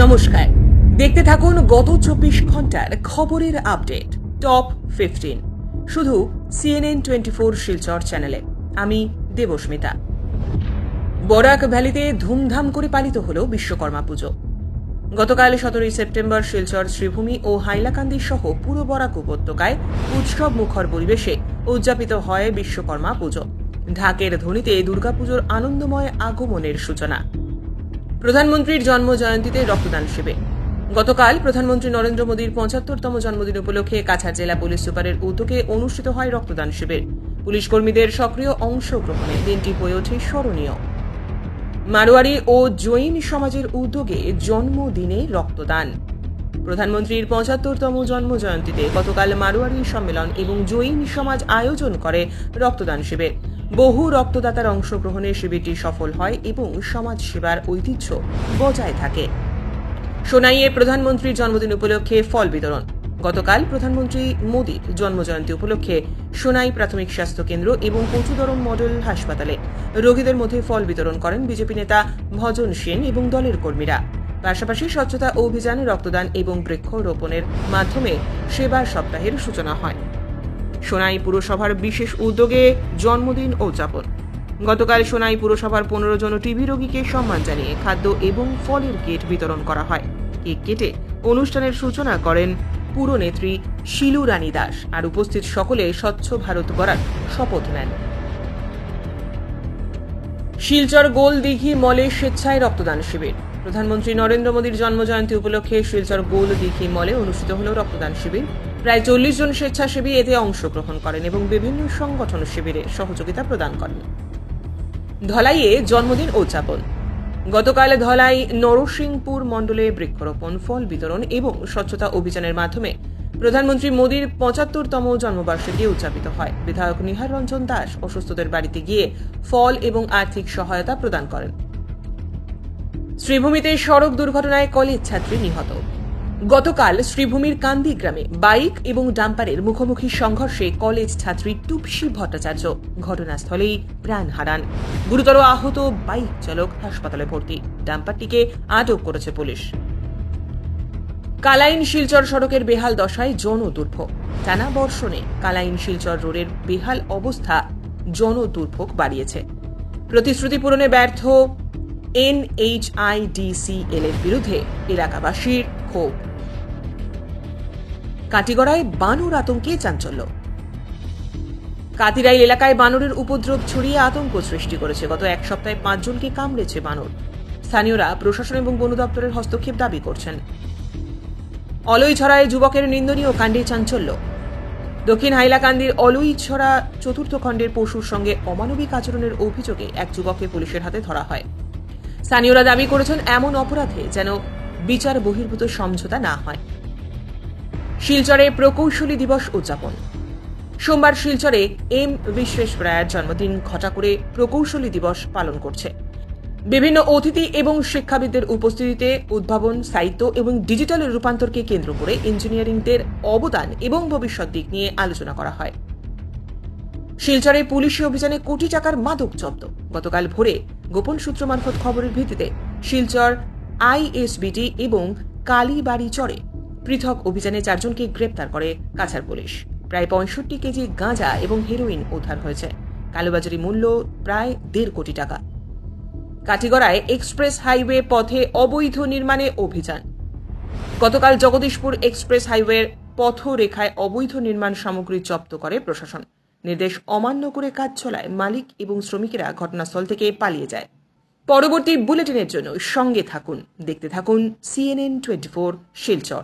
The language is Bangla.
নমস্কার। দেখতে থাকুন গত চব্বিশ ঘণ্টার খবরের আপডেট, টপ ফিফটিন। শুধু সিএনএন টোয়েন্টি ফোর শিলচর চ্যানেলে। আমি দেবস্মিতা। বরাক ভ্যালিতে ধুমধাম করে পালিত হল বিশ্বকর্মা পুজো। গতকাল সতেরোই সেপ্টেম্বর শিলচর শ্রীভূমি ও হাইলাকান্দি সহ পুরো বরাক উপত্যকায় উৎসব মুখর পরিবেশে উদযাপিত হয় বিশ্বকর্মা পুজো। ঢাকের ধ্বনিতে দুর্গাপুজোর আনন্দময় আগমনের সূচনা। প্রধানমন্ত্রীর জন্ম জয়ন্তীতে রক্তদান শিবির। গতকাল প্রধানমন্ত্রী নরেন্দ্র মোদীর পঁচাত্তরতম জন্মদিন উপলক্ষে কাছাড় জেলা পুলিশ সুপারের উদ্যোগে অনুষ্ঠিত হয় রক্তদান শিবির। পুলিশ কর্মীদের সক্রিয় অংশগ্রহণে দিনটি হয়ে ওঠে স্মরণীয়। মারোয়ারি ও জৈন সমাজের উদ্যোগে জন্মদিনে রক্তদান। প্রধানমন্ত্রীর পঁচাত্তরতম জন্ম জয়ন্তীতে গতকাল মারোয়ারি সম্মেলন এবং জৈন সমাজ আয়োজন করে রক্তদান শিবির। বহু রক্তদাতার অংশগ্রহণে শিবিরটি সফল হয় এবং সমাজ সেবার ঐতিহ্য বজায় থাকে। সোনাইয়ে প্রধানমন্ত্রীর জন্মদিন উপলক্ষে ফল বিতরণ। গতকাল প্রধানমন্ত্রী মোদীর জন্মজয়ন্তী উপলক্ষে সোনাই প্রাথমিক স্বাস্থ্য কেন্দ্র এবং কচুদরম মডেল হাসপাতালে রোগীদের মধ্যে ফল বিতরণ করেন বিজেপি নেতা ভজন সেন এবং দলের কর্মীরা। পাশাপাশি স্বচ্ছতা অভিযান রক্তদান এবং বৃক্ষরোপণের মাধ্যমে সেবা সপ্তাহের সূচনা হয়। সোনাই পুরসভার বিশেষ উদ্যোগে জন্মদিন উদযাপন। গতকাল সোনাই পুরসভার পনেরো জন টিবি রোগীকে সম্মান জানিয়ে খাদ্য এবং ফলের কেট বিতরণ করা হয়। কেক কেটে অনুষ্ঠানের সূচনা করেন পুরনেত্রী শিলু রানী দাস আর উপস্থিত সকলে স্বচ্ছ ভারত গড়ার শপথ নেন। শিলচর গোল দিঘি মলে স্বেচ্ছায় রক্তদান শিবির। প্রধানমন্ত্রী নরেন্দ্র মোদীর জন্মজয়ন্তী উপলক্ষে শিলচর গোল দিঘি মলে অনুষ্ঠিত হল রক্তদান শিবির। প্রায় চল্লিশ জন স্বেচ্ছাসেবী এতে অংশগ্রহণ করেন এবং বিভিন্ন সংগঠন শিবিরে সহযোগিতা প্রদান করেন। ধলাইয়ে জন্মদিন উদযাপন। গতকাল ধলাই নরসিংপুর মণ্ডলে বৃক্ষরোপণ, ফল বিতরণ এবং স্বচ্ছতা অভিযানের মাধ্যমে প্রধানমন্ত্রী মোদীর পঁচাত্তরতম জন্মবার্ষিকী উদযাপিত হয়। বিধায়ক নিহার রঞ্জন দাস অসুস্থদের বাড়িতে গিয়ে ফল এবং আর্থিক সহায়তা প্রদান করেন। শ্রীভূমিতে সড়ক দুর্ঘটনায় কলেজ ছাত্রী নিহত। গতকাল শ্রীভূমির কান্দি গ্রামে বাইক এবং ডাম্পারের মুখোমুখি সংঘর্ষে কলেজ ছাত্রী টুপসি ভট্টাচার্য ঘটনাস্থলেই প্রাণ হারান। গুরুতর আহত বাইক চালক হাসপাতালে ভর্তি। ডাম্পারটিকে আটক করেছে পুলিশ। কালাইন শিলচর সড়কের বেহাল দশায় জন দুর্ভোগ টানা বর্ষণে কালাইন শিলচর রোডের বেহাল অবস্থা জন দুর্ভোগ বাড়িয়েছে। প্রতিশ্রুতি পূরণে ব্যর্থ এনএইচআইডিসিএল এর বিরুদ্ধে এলাকাবাসীর ক্ষোভ কাটিগড়ায় বানর আতঙ্কে চাঞ্চল্য। কাতিরাইল এলাকায় বানরের উপদ্রব ছড়িয়ে আতঙ্ক সৃষ্টি করেছে। গত এক সপ্তাহে পাঁচজনকে কামড়েছে বানর। স্থানীয়রা প্রশাসন এবং বন দপ্তরের হস্তক্ষেপ দাবি করছেন। অলইছড়ায় যুবকের নিন্দনীয় কাণ্ডে চাঞ্চল্য। দক্ষিণ হাইলাকান্দির অলইছড়া চতুর্থ খণ্ডের পশুর সঙ্গে অমানবিক আচরণের অভিযোগে এক যুবককে পুলিশের হাতে ধরা হয়। স্থানীয়রা দাবি করেছেন, এমন অপরাধে যেন বিচার বহির্ভূত সমঝোতা না হয়। শিলচরে প্রকৌশলী দিবস উদযাপন। সোমবার শিলচরে এম বিশ্বেশ্বরায়ের জন্মদিন ঘটা করে প্রকৌশলী দিবস পালন করছে। বিভিন্ন অতিথি এবং শিক্ষাবিদদের উপস্থিতিতে উদ্ভাবন, সাহিত্য এবং ডিজিটাল রূপান্তরকে কেন্দ্র করে ইঞ্জিনিয়ারিংদের অবদান এবং ভবিষ্যৎ দিক নিয়ে আলোচনা করা হয়। শিলচরে পুলিশি অভিযানে কোটি টাকার মাদক জব্দ। গতকাল ভোরে গোপন সূত্র মারফত খবরের ভিত্তিতে শিলচর আইএসবিটি এবং কালীবাড়ি চরে পৃথক অভিযানে চারজনকে গ্রেপ্তার করে কাছাড় পুলিশ। প্রায় পঁয়ষট্টি কেজি গাঁজা এবং হেরোইন উদ্ধার হয়েছে। কালোবাজারি মূল্য প্রায় দেড় কোটি টাকা। কাঠিগড়ায় এক্সপ্রেস হাইওয়ে পথে অবৈধ নির্মাণে অভিযান। গতকাল জগদীশপুর এক্সপ্রেস হাইওয়ের পথরেখায় অবৈধ নির্মাণ সামগ্রী জব্দ করে প্রশাসন। নির্দেশ অমান্য করে কাজ চলায় মালিক এবং শ্রমিকেরা ঘটনাস্থল থেকে পালিয়ে যায়। পরবর্তী বুলেটিনের জন্য সঙ্গে থাকুন। দেখতে থাকুন সিএনএন টোয়েন্টি ফোর শিলচর।